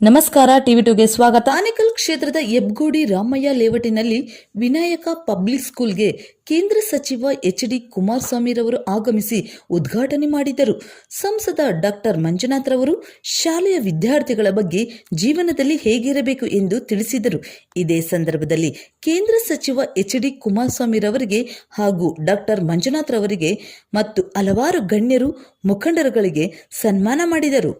ನಮಸ್ಕಾರ, ಟಿವಿ ಟುಗೆ ಸ್ವಾಗತ. ಆನೇಕಲ್ ಕ್ಷೇತ್ರದ ಎಬ್ಗೋಡಿ ರಾಮಯ್ಯ ಲೇವಟಿನಲ್ಲಿ ವಿನಾಯಕ ಪಬ್ಲಿಕ್ ಸ್ಕೂಲ್ಗೆ ಕೇಂದ್ರ ಸಚಿವ ಎಚ್ ಡಿ ಕುಮಾರಸ್ವಾಮಿರವರು ಆಗಮಿಸಿ ಉದ್ಘಾಟನೆ ಮಾಡಿದರು. ಸಂಸದ ಡಾಕ್ಟರ್ ಮಂಜುನಾಥ್ ರವರು ಶಾಲೆಯ ವಿದ್ಯಾರ್ಥಿಗಳ ಬಗ್ಗೆ ಜೀವನದಲ್ಲಿ ಹೇಗಿರಬೇಕು ಎಂದು ತಿಳಿಸಿದರು. ಇದೇ ಸಂದರ್ಭದಲ್ಲಿ ಕೇಂದ್ರ ಸಚಿವ ಎಚ್ ಡಿ ಕುಮಾರಸ್ವಾಮಿರವರಿಗೆ ಹಾಗೂ ಡಾಕ್ಟರ್ ಮಂಜುನಾಥ್ ರವರಿಗೆ ಮತ್ತು ಹಲವಾರು ಗಣ್ಯರು ಮುಖಂಡರುಗಳಿಗೆ ಸನ್ಮಾನ ಮಾಡಿದರು.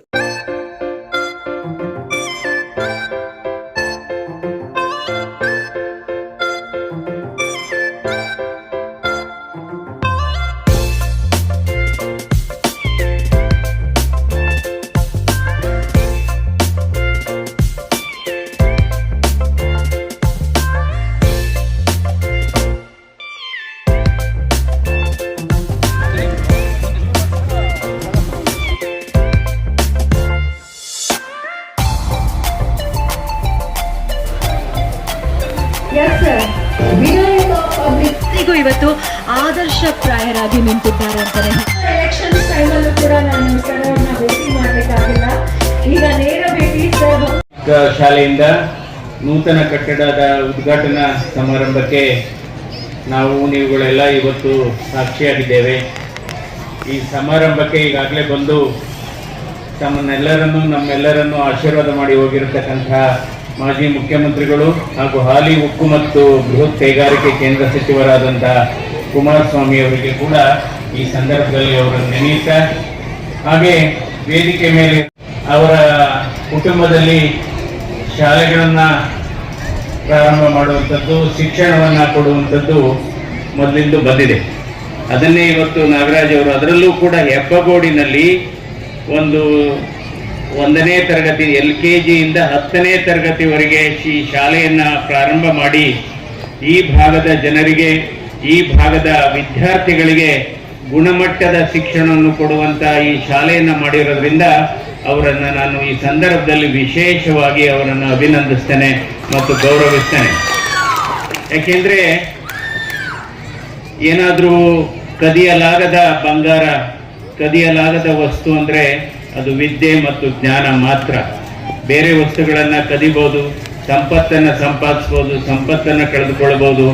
ಇವತ್ತು ಆದರ್ಶ ಪ್ರಾಯರಾಗಿ ನಿಂತಿದ್ದಾರೆ ಅಂತಾನೆ. ಎಲೆಕ್ಷನ್ ಟೈಮಲ್ಲೂ ಕೂಡ ನಾನು ಸ್ಥಳವನ್ನು ಭೇಟಿ ಮಾಡಬೇಕಾಗಿಲ್ಲ ಈಗ ನೇರ ಭೇಟಿ ಶಾಲೆಯಿಂದ ನೂತನ ಕಟ್ಟಡದ ಉದ್ಘಾಟನಾ ಸಮಾರಂಭಕ್ಕೆ ನಾವು ನೀವುಗಳೆಲ್ಲ ಇವತ್ತು ಸಾಕ್ಷಿಯಾಗಿದ್ದೇವೆ. ಈ ಸಮಾರಂಭಕ್ಕೆ ಈಗಾಗಲೇ ಬಂದು ತಮ್ಮನ್ನೆಲ್ಲರನ್ನು ನಮ್ಮೆಲ್ಲರನ್ನು ಆಶೀರ್ವಾದ ಮಾಡಿ ಹೋಗಿರತಕ್ಕಂಥ ಮಾಜಿ ಮುಖ್ಯಮಂತ್ರಿಗಳು ಹಾಗೂ ಹಾಲಿ ಉಕ್ಕು ಮತ್ತು ಬೃಹತ್ ಕೈಗಾರಿಕೆ ಕೇಂದ್ರ ಸಚಿವರಾದಂತಹ ಕುಮಾರಸ್ವಾಮಿ ಅವರಿಗೆ ಕೂಡ ಈ ಸಂದರ್ಭದಲ್ಲಿ ಅವರನ್ನು ನೆನೀತ ಹಾಗೆ ವೇದಿಕೆ ಮೇಲೆ ಅವರ ಕುಟುಂಬದಲ್ಲಿ ಶಾಲೆಗಳನ್ನು ಪ್ರಾರಂಭ ಮಾಡುವಂಥದ್ದು, ಶಿಕ್ಷಣವನ್ನು ಕೊಡುವಂಥದ್ದು ಮೊದಲಿಂದ ಬಂದಿದೆ. ಅದನ್ನೇ ಇವತ್ತು ನಾಗರಾಜ್ ಅವರು ಅದರಲ್ಲೂ ಕೂಡ ಹೆಬ್ಬಗೋಡಿನಲ್ಲಿ ಒಂದು ಒಂದನೇ ತರಗತಿ ಎಲ್ ಕೆ ಜಿಯಿಂದ ಹತ್ತನೇ ತರಗತಿವರೆಗೆ ಈ ಶಾಲೆಯನ್ನು ಪ್ರಾರಂಭ ಮಾಡಿ, ಈ ಭಾಗದ ಜನರಿಗೆ, ಈ ಭಾಗದ ವಿದ್ಯಾರ್ಥಿಗಳಿಗೆ ಗುಣಮಟ್ಟದ ಶಿಕ್ಷಣವನ್ನು ಕೊಡುವಂಥ ಈ ಶಾಲೆಯನ್ನು ಮಾಡಿರೋದ್ರಿಂದ ಅವರನ್ನು ನಾನು ಈ ಸಂದರ್ಭದಲ್ಲಿ ವಿಶೇಷವಾಗಿ ಅವರನ್ನು ಅಭಿನಂದಿಸ್ತೇನೆ ಮತ್ತು ಗೌರವಿಸ್ತೇನೆ. ಯಾಕೆಂದರೆ ಏನಾದರೂ ಕದಿಯಲಾಗದ ಬಂಗಾರ, ಕದಿಯಲಾಗದ ವಸ್ತು ಅಂದರೆ ಅದು ವಿದ್ಯೆ ಮತ್ತು ಜ್ಞಾನ ಮಾತ್ರ. ಬೇರೆ ವಸ್ತುಗಳನ್ನು ಕದಿಬೋದು ಸಂಪತ್ತನ್ನು ಸಂಪಾದಿಸ್ಬೋದು, ಸಂಪತ್ತನ್ನು ಕಳೆದುಕೊಳ್ಬೋದು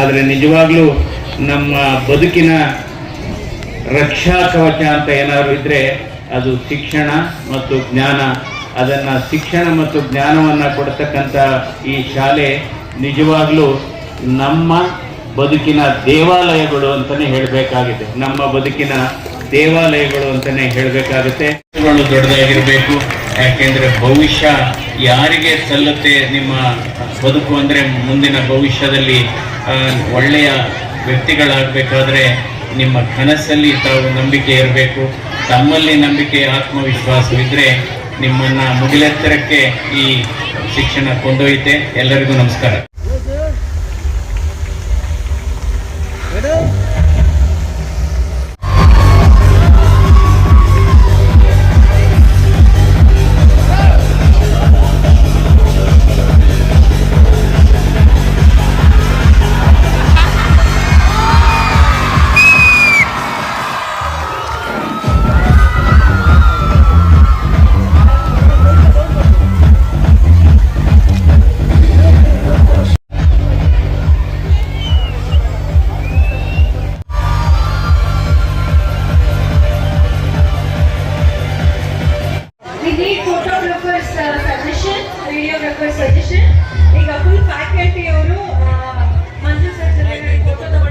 ಆದರೆ ನಿಜವಾಗ್ಲೂ ನಮ್ಮ ಬದುಕಿನ ರಕ್ಷಾ ಕವಚ ಅಂತ ಏನಾದ್ರು ಇದ್ರೆ ಅದು ಶಿಕ್ಷಣ ಮತ್ತು ಜ್ಞಾನ. ಅದನ್ನ ಶಿಕ್ಷಣ ಮತ್ತು ಜ್ಞಾನವನ್ನ ಕೊಡ್ತಕ್ಕಂಥ ಈ ಶಾಲೆ ನಿಜವಾಗ್ಲೂ ನಮ್ಮ ಬದುಕಿನ ದೇವಾಲಯಗಳು ಅಂತಲೇ ಹೇಳಬೇಕಾಗಿದೆ. ನಮ್ಮ ಬದುಕಿನ ದೇವಾಲಯಗಳು ಅಂತಾನೆ ಹೇಳಬೇಕಾಗುತ್ತೆ. ದೊಡ್ಡದಾಗಿರ್ಬೇಕು. ಯಾಕೆಂದ್ರೆ ಭವಿಷ್ಯ ಯಾರಿಗೆ ಸಲ್ಲುತ್ತೆ ನಿಮ್ಮ ಬದುಕು ಅಂದ್ರೆ ಮುಂದಿನ ಭವಿಷ್ಯದಲ್ಲಿ ಒಳ್ಳೆಯ ವ್ಯಕ್ತಿಗಳಾಗಬೇಕಾದ್ರೆ ನಿಮ್ಮ ಕನಸಲ್ಲಿ ತಾವು ನಂಬಿಕೆ ಇರಬೇಕು. ತಮ್ಮಲ್ಲಿ ನಂಬಿಕೆ, ಆತ್ಮವಿಶ್ವಾಸವಿದ್ರೆ ನಿಮ್ಮನ್ನ ಮುಗಿಲೆತ್ತರಕ್ಕೆ ಈ ಶಿಕ್ಷಣ ಕೊಂಡೊಯ್ತೆ ಎಲ್ಲರಿಗೂ ನಮಸ್ಕಾರ. ವಿಡಿಯೋಗ್ರಾಫರ್ಸ್ ಸಜೆಷನ್ ವಿಡಿಯೋಗ್ರಾಫರ್ ಸಜೆಷನ್ ಈಗ ಫುಲ್ ಫ್ಯಾಕಲ್ಟಿ ಅವರು